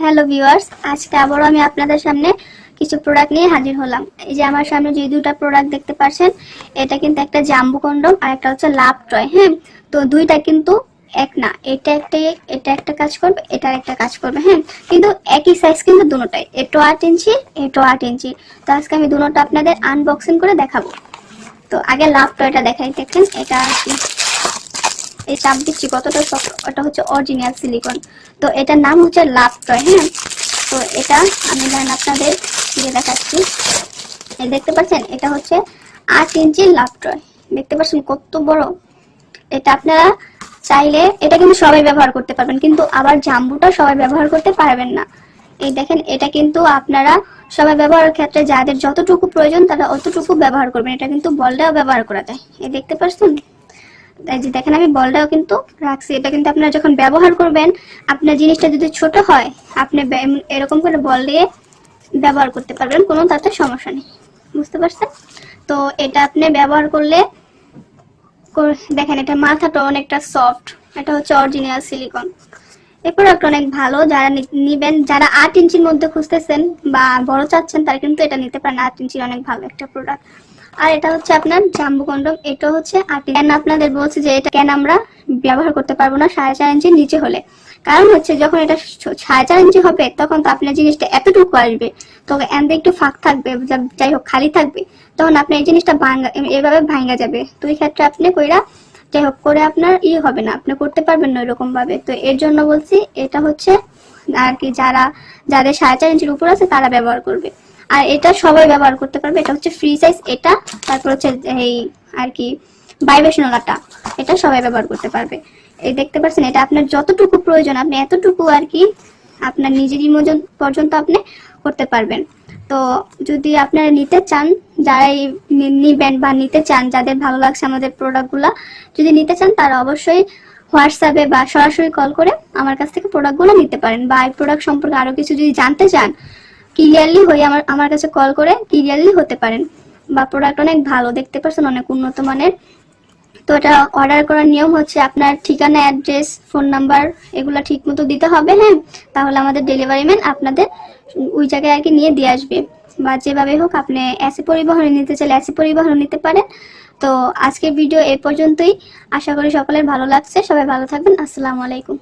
Hello viewers, আজকে আবারও আমি আপনাদের সামনে কিছু প্রোডাক্ট নিয়ে হাজির হলাম। এই যে আমার সামনে যে দুটা প্রোডাক্ট দেখতে পাচ্ছেন, এটা কিন্তু একটা জাম্বু কন্ডম আর একটা হচ্ছে লাভ টয় হ্যাঁ? তো দুইটা কিন্তু এক না, এটা একটা এটা একটা কাজ করবে, এটা একটা কাজ করবে হ্যাঁ? কিন্তু একই সাইজ কিন্তু দুটোটাই এটো আট ইঞ্চি এটো আট ইঞ্চি তো আজকে আমি দুটোটা আপনাদের আনবক্সিং করে দেখাবো। তো আগে লাভ টয়টা দেখাই দেখেন, এটা আর কি এই চাপ দিচ্ছি কতটা সফট ওটা হচ্ছে অরিজিনাল সিলিকন তো এটার নাম হচ্ছে লাভ টয় হ্যাঁ? তো এটা আমি ধরেন আপনাদের দিয়ে দেখাচ্ছি। এই দেখতে পাচ্ছেন? এটা হচ্ছে আট ইঞ্চি লাভ টয় দেখতে পাচ্ছেন কত বড়? এটা আপনারা চাইলে, এটা কিন্তু সবাই ব্যবহার করতে পারবেন, কিন্তু আবার জাম্বুটা সবাই ব্যবহার করতে পারবেন না। এই দেখেন, এটা কিন্তু আপনারা সবাই ব্যবহারের ক্ষেত্রে যাদের যতটুকু প্রয়োজন, তারা অতটুকু ব্যবহার করবেন। এটা কিন্তু বলটাও ব্যবহার করা যায়। এই দেখতে পাচ্ছেন? এই যে দেখেন, আমি বলটাও কিন্তু রাখছি। এটা কিন্তু আপনারা যখন ব্যবহার করবেন, আপনার জিনিসটা যদি ছোট হয়, আপনি এরকম করে বল দিয়ে ব্যবহার করতে পারবেন, কোনো তাতে সমস্যা নেই। বুঝতে পারছেন? তো এটা আপনি ব্যবহার করলে দেখেন, এটা মাথাটা অনেকটা সফট এটা হচ্ছে অরিজিনাল সিলিকন এই প্রোডাক্ট অনেক ভালো যারা নিবেন, যারা আট ইঞ্চির মধ্যে খুঁজতেছেন বা বড় চাচ্ছেন, তারা কিন্তু এটা নিতে পারেন। আট ইঞ্চির অনেক ভালো একটা প্রোডাক্ট আর এটা হচ্ছে আপনার জাম্বু কন্ডম এটা হচ্ছে কেন আপনাদের বলছে যে এটা কেন আমরা ব্যবহার করতে পারব না সাড়ে চার ইঞ্চির নিচে হলে? কারণ হচ্ছে যখন এটা সাড়ে চার ইঞ্চি হবে, তখন তো আপনার জিনিসটা এতটুকু আসবে তো এন্দে একটু ফাঁক থাকবে যাই হোক, খালি থাকবে, তখন আপনার এই জিনিসটা ভাঙ্গা এভাবে ভাঙ্গা যাবে। তো এই ক্ষেত্রে আপনি কইরা, যাই হোক, করে আপনার ইয়ে হবে না, আপনি করতে পারবেন না এরকম ভাবে তো এর জন্য বলছি, এটা হচ্ছে আর কি যারা যাদের সাড়ে চার ইঞ্চির উপর আছে, তারা ব্যবহার করবে। আর এটা সবাই ব্যবহার করতে পারবে। এটা হচ্ছে ফ্রি সাইজ এটা, তারপর হচ্ছে এই আর কি ভাইব্রেশনালাটা এটা সবাই ব্যবহার করতে পারবে। এই দেখতে পাচ্ছেন, এটা আপনার যতটুকু প্রয়োজন, আপনি এতটুকু আর কি আপনার নিজেরই পর্যন্ত আপনি করতে পারবেন। তো যদি আপনারা নিতে চান যারাই নিবেন বা নিতে চান, যাদের ভালো লাগছে আমাদের প্রোডাক্টগুলো যদি নিতে চান, তারা অবশ্যই হোয়াটসঅ্যাপে বা সরাসরি কল করে আমার কাছ থেকে প্রোডাক্টগুলো নিতে পারেন। বা এই প্রোডাক্ট সম্পর্কে আরও কিছু যদি জানতে চান ক্লিয়ারলি হয়ে আমার আমার কাছে কল করে ক্লিয়ারলি হতে পারেন। বা প্রোডাক্ট অনেক ভালো, দেখতে পাচ্ছেন অনেক উন্নত মানের। তো এটা অর্ডার করার নিয়ম হচ্ছে আপনার ঠিকানা অ্যাড্রেস ফোন নাম্বার এগুলো ঠিক মতো দিতে হবে হ্যাঁ? তাহলে আমাদের ডেলিভারি ম্যান আপনাদের ওই জায়গায় আর কি নিয়ে দিয়ে আসবে। বা যেভাবে হোক আপনি এসি পরিবহনে নিতে চাইলে এসি পরিবহন নিতে পারেন। তো আজকের ভিডিও এ পর্যন্তই। আশা করি সকলের ভালো লাগছে। সবাই ভালো থাকবেন। আসসালামু আলাইকুম।